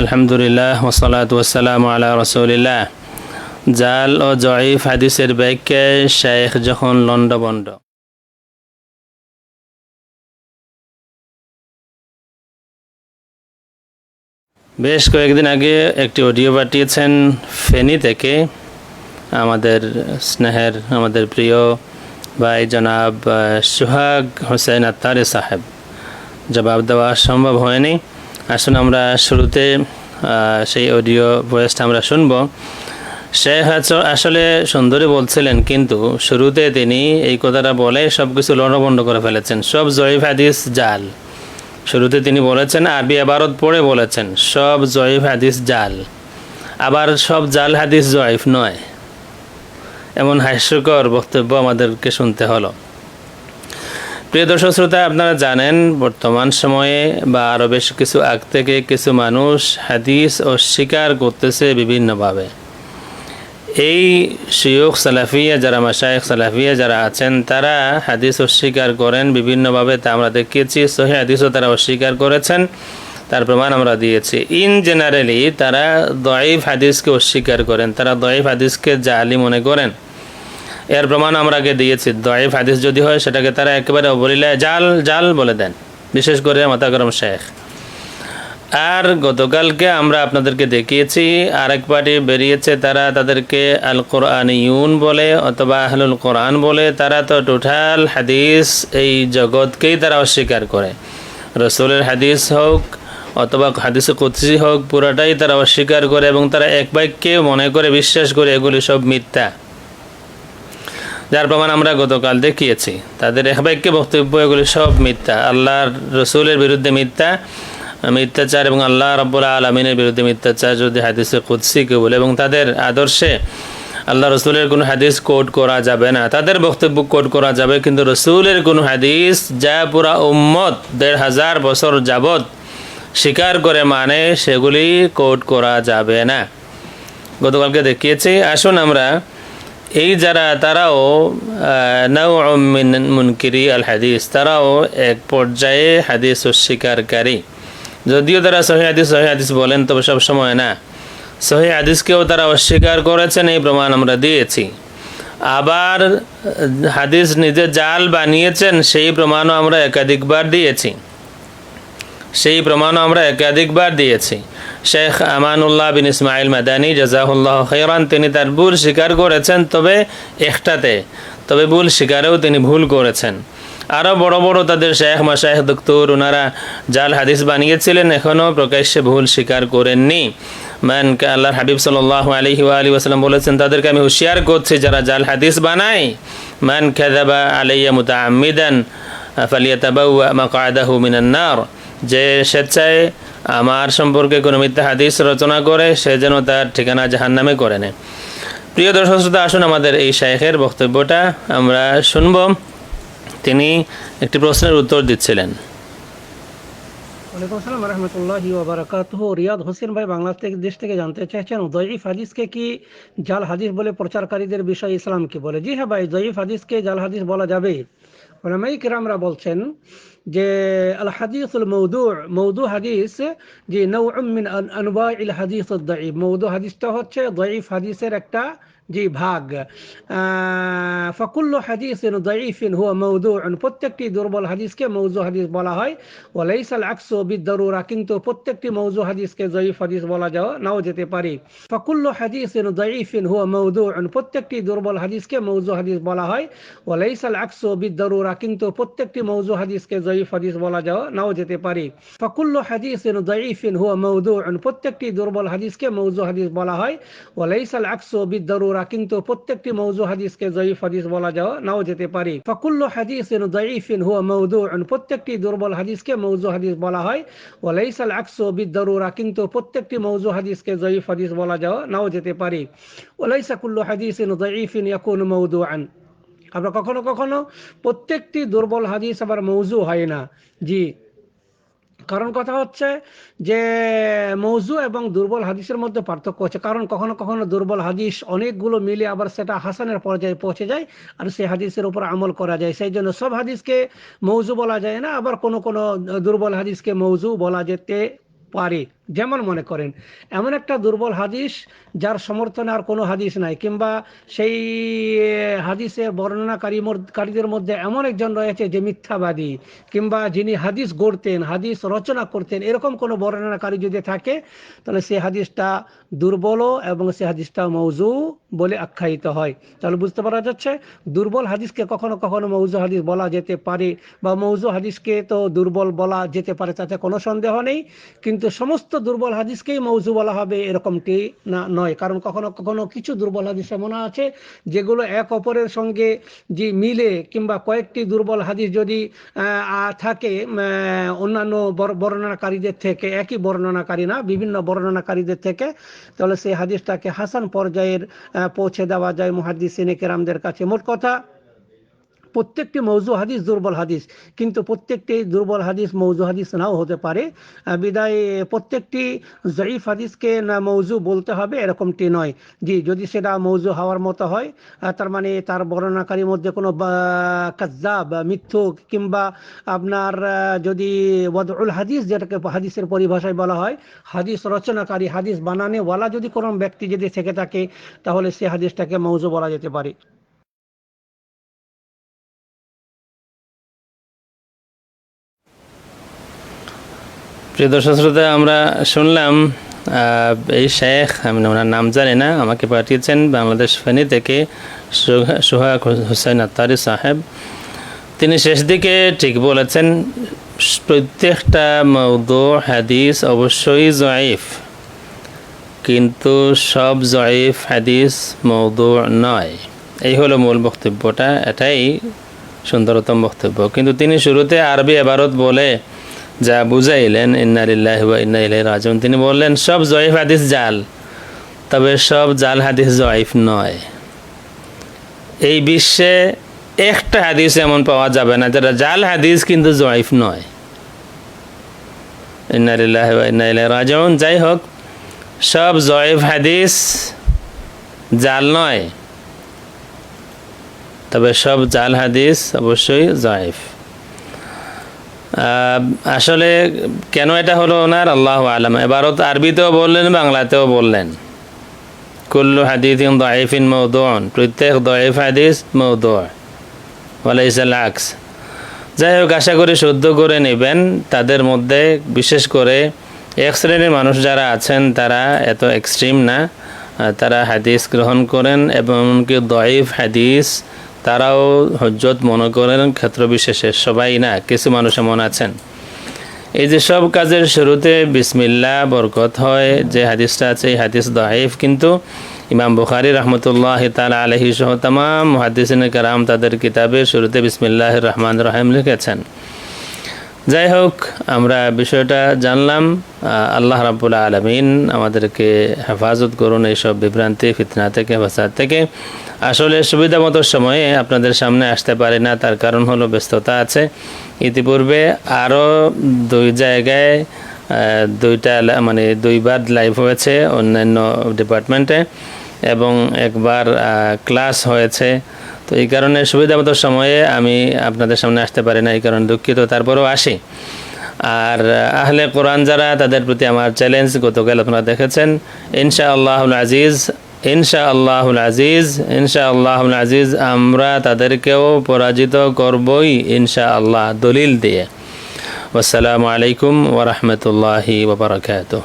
আলহামদুলিল্লাহ ওসলাত ওসালাম আলা রসুলিল্লাহ। জাল ও জয়ীফ হাদিসের ব্যাখ্যে শেখ যখন লন্ডবন্ড বেশ কয়েকদিন আগে একটি অডিও পাঠিয়েছেন ফেনি থেকে আমাদের স্নেহের, আমাদের প্রিয় ভাই জনাব সোহাগ হোসেন আত্তারে সাহেব। জবাব দেওয়া সম্ভব হয়নি। আসুন আমরা শুরুতে সেই অডিও ভয়েসটা আমরা শুনব। শেখ আসলে সুন্দরী বলছিলেন, কিন্তু শুরুতে তিনি এই কথাটা বলে সব কিছু লণ্ডভণ্ড করে ফেলেছেন। সব জয়ীফ হাদিস জাল। শুরুতে তিনি বলেছেন, আরবি আবারত পড়ে বলেছেন, সব জয়ীফ হাদিস জাল। আবার সব জাল হাদিস জয়ীফ নয়। এমন হাস্যকর বক্তব্য আমাদেরকে শুনতে হলো। প্রিয় দর্শক শ্রোতা, আপনারা জানেন বর্তমান সময়ে বা আরও বেশ কিছু আগ থেকে কিছু মানুষ হাদিস অস্বীকার করতেছে বিভিন্নভাবে। এই শিয়ুখ সালাফিয়া যারা মাসায়েক সালাফিয়া যারা আছেন, তারা হাদিস অস্বীকার করেন বিভিন্নভাবে। তা আমরা দেখিয়েছি সহি হাদিসও তারা অস্বীকার করেছেন, তার প্রমাণ আমরা দিয়েছি। ইন জেনারেলি তারা দয়ীফ হাদিসকে অস্বীকার করেন, তারা দয়ীফ হাদিসকে জালি মনে করেন। এর প্রমাণ আমরা আগে দিয়েছি। দয়ীফ হাদিস যদি হয়, সেটাকে তারা একেবারে অবলীলায় জাল জাল বলে দেন। বিশেষ করে মাতা গরম শেখ। আর গতকালকে আমরা আপনাদেরকে দেখিয়েছি, আরেক পার্টি বেরিয়েছে, তারা তাদেরকে আল কোরআন ইউন বলে অথবা আহলুল কোরআন বলে, তারা তো টোটাল হাদিস এই জগৎকেই তারা অস্বীকার করে। রসুলের হাদিস হোক অথবা হাদিসে কুৎসি হোক, পুরোটাই তারা অস্বীকার করে এবং তারা এক বাক্যে মনে করে বিশ্বাস করে এগুলি সব মিথ্যা। যার প্রমাণ আমরা গতকাল দেখিয়েছি। তাদের এক বাক্যে বক্তব্য এগুলি সব মিথ্যা। আল্লাহর রসুলের বিরুদ্ধে মিথ্যা, মিথ্যাচার এবং আল্লাহ রব্বুল আলমিনের বিরুদ্ধে মিথ্যাচার যদি হাদিসে কুৎসিকে বলে এবং তাদের আদর্শে আল্লাহ রসুলের কোনো হাদিস কোট করা যাবে না। তাদের বক্তব্য কোট করা যাবে, কিন্তু রসুলের কোনো হাদিস যা পুরা উম্মত দেড় হাজার বছর যাবত স্বীকার করে মানে সেগুলি কোট করা যাবে না। গতকালকে দেখিয়েছি। আসুন আমরা এই যারা, তারাও মুনকিরি আল হাদিস, তারাও এক পর্যায়ে হাদিস অস্বীকারী। যদিও তারা সহি হাদিস সহি হাদিস বলেন, তবে সব সময় না। সহি হাদিসকেও তারা অস্বীকার করেছেন, এই প্রমাণ আমরা দিয়েছি। আবার হাদিস নিজে জাল বানিয়েছেন, সেই প্রমাণও আমরা একাধিকবার দিয়েছি। সেই প্রমাণও আমরা একাধিকবার দিয়েছি। শেখ আমানুল্লাহ বিন ইসমাইল মাদানী, জাজাহুল্লাহ খৈরান তিনি তার ভুল স্বীকার করেছেন, তবে একটাতে, তবে ভুল স্বীকারেও তিনি ভুল করেছেন। আরও বড় বড় তাদের শেখ মাশায়েখ দক্তর ওনারা জাল হাদিস বানিয়েছিলেন, এখনও প্রকাশ্যে ভুল স্বীকার করেননি। মান আল্লাহর হাবিব সাল্লাহ আলহি আলী ওসালাম বলেছেন, তাদেরকে আমি হুঁশিয়ার করছি, যারা জাল হাদিস বানায়। মান খেদাবা আলাইয়া মুতা আমিদান ফালিয়াতাবাউয়া মাকাদাহু মিনান নার। যে স্বেচ্ছায় আমার সম্পর্কে কোনো মিথ্যা হাদিস রচনা করে, সে যেন তার ঠিকানা জাহান নামে করে নেয়। প্রিয় দর্শক শ্রোতা, আসুন আমাদের এই শায়েখের বক্তব্যটা আমরা শুনব। তিনি একটি প্রশ্নের উত্তর দিচ্ছিলেন। ওয়ালাইকুম আসসালাম রহমতুল্লাহি ওবরাকাতুহ রিয়াদ হোসেন ভাই বাংলাদেশ দেশ থেকে জানতে চাইছেন দয়ীফ হাদিসকে কি জাল হাদিস বলে প্রচারকারীদের বিষয় ইসলাম কি বলে, জি হ্যাঁ ভাই দয়ীফ হাদিসকে জাল হাদিস বলা যাবে। ওলামাই কিরামরা বলছেন যে আল হাদিসুল মৌদু মৌদু হাদিস যে নৌ মিন আনবা ইল হাদিস দয়ীফ মৌদু হাদিসটা হচ্ছে দয়ীফ হাদিসের একটা জি ভাগ ফকুল্ল হাদিস দয়ীফিন হুয়া মৌদু প্রত্যেকটি দুর্বল হাদিসকে মৌজু হাদিস বলা হয় ওয়ালাইসাল আকসু বিদ্দরুরা কিন্তু প্রত্যেকটি মৌজু হাদিসকে জয়ীফ হাদিস বলা যাওয়া নাও যেতে পারে ফকুল্ল হাদিস দয়ীফিন হুয়া মৌদু প্রত্যেকটি দুর্বল হাদিসকে মৌজু হাদিস বলা হয় ওয়ালাইসাল আকসু বিদ্দরুরা কিন্তু প্রত্যেকটি মৌজু হাদিসকে জয়ীফ হাদিস বলা যাওয়া নাও যেতে পারে ফকুল্ল হাদিস দয়ীফিন হুয়া মৌদু প্রত্যেকটি দুর্বল হাদিসকে মৌজু হাদিস বলা হয় ওয়ালাইসাল আকসু বিদ্দরুরা কিন্তু প্রত্যেকটি মৌজু হাদিসকে জয়ীফ হাদিস বলা যাওয়া নাও যেতে পারে। ফকুল্ল হাদিস দয়ীফিন হুয়া মৌদু প্রত্যেকটি দুর্বল হাদিসকে মৌজু হাদিস বলা হয়। ওয়ালাইসাল আকসু বিদ্দরুরা, কিন্তু প্রত্যেকটি মৌজু হাদিসকে জয়ীফ হাদিস বলা যাওয়া নাও যেতে পারে। ওয়ালাইসা কুল্লু হাদিসিন দয়ীফিন ইয়াকুন মৌদুআন আমরা কখনো কখনো প্রত্যেকটি দুর্বল হাদিস আবার মৌজু হয় না। জি। কারণ কথা হচ্ছে যে মৌজু এবং দুর্বল হাদিসের মধ্যে পার্থক্য হচ্ছে। কারণ কখনো কখনো দুর্বল হাদিস অনেকগুলো মিলে আবার সেটা হাসানের পর্যায়ে পৌঁছে যায় আর সেই হাদিসের উপর আমল করা যায়। সেই জন্য সব হাদিসকে মৌজু বলা যায় না, আবার কোনো কোনো দুর্বল হাদিসকে মৌজু বলা যেতে পারে। যেমন মনে করেন, এমন একটা দুর্বল হাদিস যার সমর্থনে আর কোনো হাদিস নাই, কিংবা সেই হাদিসের বর্ণনাকারী কারীদের মধ্যে এমন একজন রয়েছে যে মিথ্যাবাদী, কিংবা যিনি হাদিস গড়তেন, হাদিস রচনা করতেন, এরকম কোনো বর্ণনাকারী যদি থাকে, তাহলে সেই হাদিসটা দুর্বলও এবং সেই হাদিসটা মৌজু বলে আখ্যায়িত হয়। তাহলে বুঝতে পারা যাচ্ছে, দুর্বল হাদিসকে কখনো কখনো মৌজু হাদিস বলা যেতে পারে, বা মৌজু হাদিসকে তো দুর্বল বলা যেতে পারে, তাতে কোনো সন্দেহ নেই, কিন্তু সমস্ত দুর্বল হাদিসকেই মৌজু বলা হবে এরকমটি না, নয়। কারণ কখনো কখনো কিছু দুর্বল হাদিস এমন আছে যেগুলো এক অপরের সঙ্গে যে মিলে কিংবা কয়েকটি দুর্বল হাদিস যদি থাকে অন্যান্য বর্ণনাকারীদের থেকে, একই বর্ণনাকারী না, বিভিন্ন বর্ণনাকারীদের থেকে, তাহলে সেই হাদিসটাকে হাসান পর্যায়ের পৌঁছে দেওয়া যায় মুহাদ্দিসিনে কেরামদের কাছে। মোট কথা প্রত্যেকটি মৌজু হাদিস দুর্বল হাদিস। কিন্তু প্রত্যেকটি দুর্বল হাদিস মৌজু হাদিস নাও হতে পারে। বিদায়, প্রত্যেকটি জয়ীফ হাদিসকে না মৌজু বলতে হবে, এরকমটি নয়। জি, যদি সেটা মৌজু হওয়ার মতো হয় তার মানে তার বর্ণনাকারীর মধ্যে কোনো কাজ্জাব মিথ্যুক কিংবা আপনার যদি ওয়াদউল হাদিস যেটাকে হাদিসের পরিভাষায় বলা হয়, হাদিস রচনাকারী, হাদিস বানানেওয়ালা যদি কোনো ব্যক্তি যদি থেকে থাকে, তাহলে সে হাদিসটাকে মৌজু বলা যেতে পারে। প্রিয় দর্শক শ্রোতা, আমরা শুনলাম এই শেখ, আমি ওনার নাম জানি না, আমাকে পাঠিয়েছেন বাংলাদেশ ফেনী থেকে সুহা- সুহাগ হুসাইন আত্তারি সাহেব। তিনি শেষ দিকে ঠিক বলেছেন, প্রত্যেকটা মৌদু হাদিস অবশ্যই জয়ীফ, কিন্তু সব জয়ীফ হাদিস মৌদু নয়। এই হলো মূল বক্তব্যটা, এটাই সুন্দরতম বক্তব্য। কিন্তু তিনি শুরুতে আরবি এবারত বলে যা বুঝাইলেন ইন্নালিল্লাহ ওয়া ইন্না ইলাইহি রাজিউন। তিনি বললেন, সব জয়ীফ হাদিস জাল, তবে সব জাল হাদিস জয়ীফ নয়। এই বিশ্বে একটা হাদিস এমন পাওয়া যাবে না, যেটা জাল হাদিস কিন্তু জয়ীফ নয়। ইন্নালিল্লাহ ওয়া ইন্না ইলাইহি রাজিউন। যাই হোক, সব জয়ীফ হাদিস জাল নয়, তবে সব জাল হাদিস অবশ্যই জয়ীফ। আসলে কেন এটা হলো ওনার আল্লাহ আলম। এবারও আরবিতেও বললেন, বাংলাতেও বললেন। কুল্লু হাদিস দয়ফিন মৌদন প্রত্যেক দয়ফ হাদিস মৌদ ওয়ালাইসাল আকস। যাই হোক, আশা করি শুদ্ধ করে নেবেন। তাদের মধ্যে বিশেষ করে এক শ্রেণির মানুষ যারা আছেন, তারা এত এক্সট্রিম না। তারা হাদিস গ্রহণ করেন এবং এমনকি দয়ফ হাদিস তারাও হজ্জত মনে করেন ক্ষেত্র বিশেষে সবাই না, কিছু মানুষ এমন আছেন। এই যে সব কাজের শুরুতে বিসমিল্লা বরকত হয়, যে হাদিসটা আছে, এই হাদিস দাইফ কিন্তু ইমাম বুখারি রহমতুল্লাহ তালা আলহি সহ তামাম মুহাদ্দিসিন কারাম তাদের কিতাবের শুরুতে বিসমিল্লাহ রহমান রহিম লিখেছেন। যাই হোক, আমরা বিষয়টা জানলাম আল্লাহ রাবুল আলমিন আমাদেরকে হেফাজত করুন এইসব বিভ্রান্তি, ফিতনা থেকে ফাসাদ থেকে। আসলে সুবিধা মতো সময়ে আপনাদের সামনে আসতে পারি না তার কারণ হলো ব্যস্ততা আছে। ইতিপূর্বে আরও দুই জায়গায় দুইটা মানে দুইবার লাইভ হয়েছে অন্যান্য ডিপার্টমেন্টে এবং একবার ক্লাস হয়েছে। তো এই কারণে সুবিধা মতো সময়ে আমি আপনাদের সামনে আসতে পারি না এই কারণে দুঃখিত তারপরেও আসি। আর আহ, আহলে কোরআন যারা তাদের প্রতি আমার চ্যালেঞ্জ গতকাল আপনারা দেখেছেন। ইনশা আল্লাহুল আজিজ ইনশা আল্লাহুল আজিজ ইনশা আল্লাহুল আজিজ, আমরা তাদেরকেও পরাজিত করবই ইনশা আল্লাহ দলিল দিয়ে। আসসালামু আলাইকুম ওরহমতুল্লাহি ওবরাকাতুহ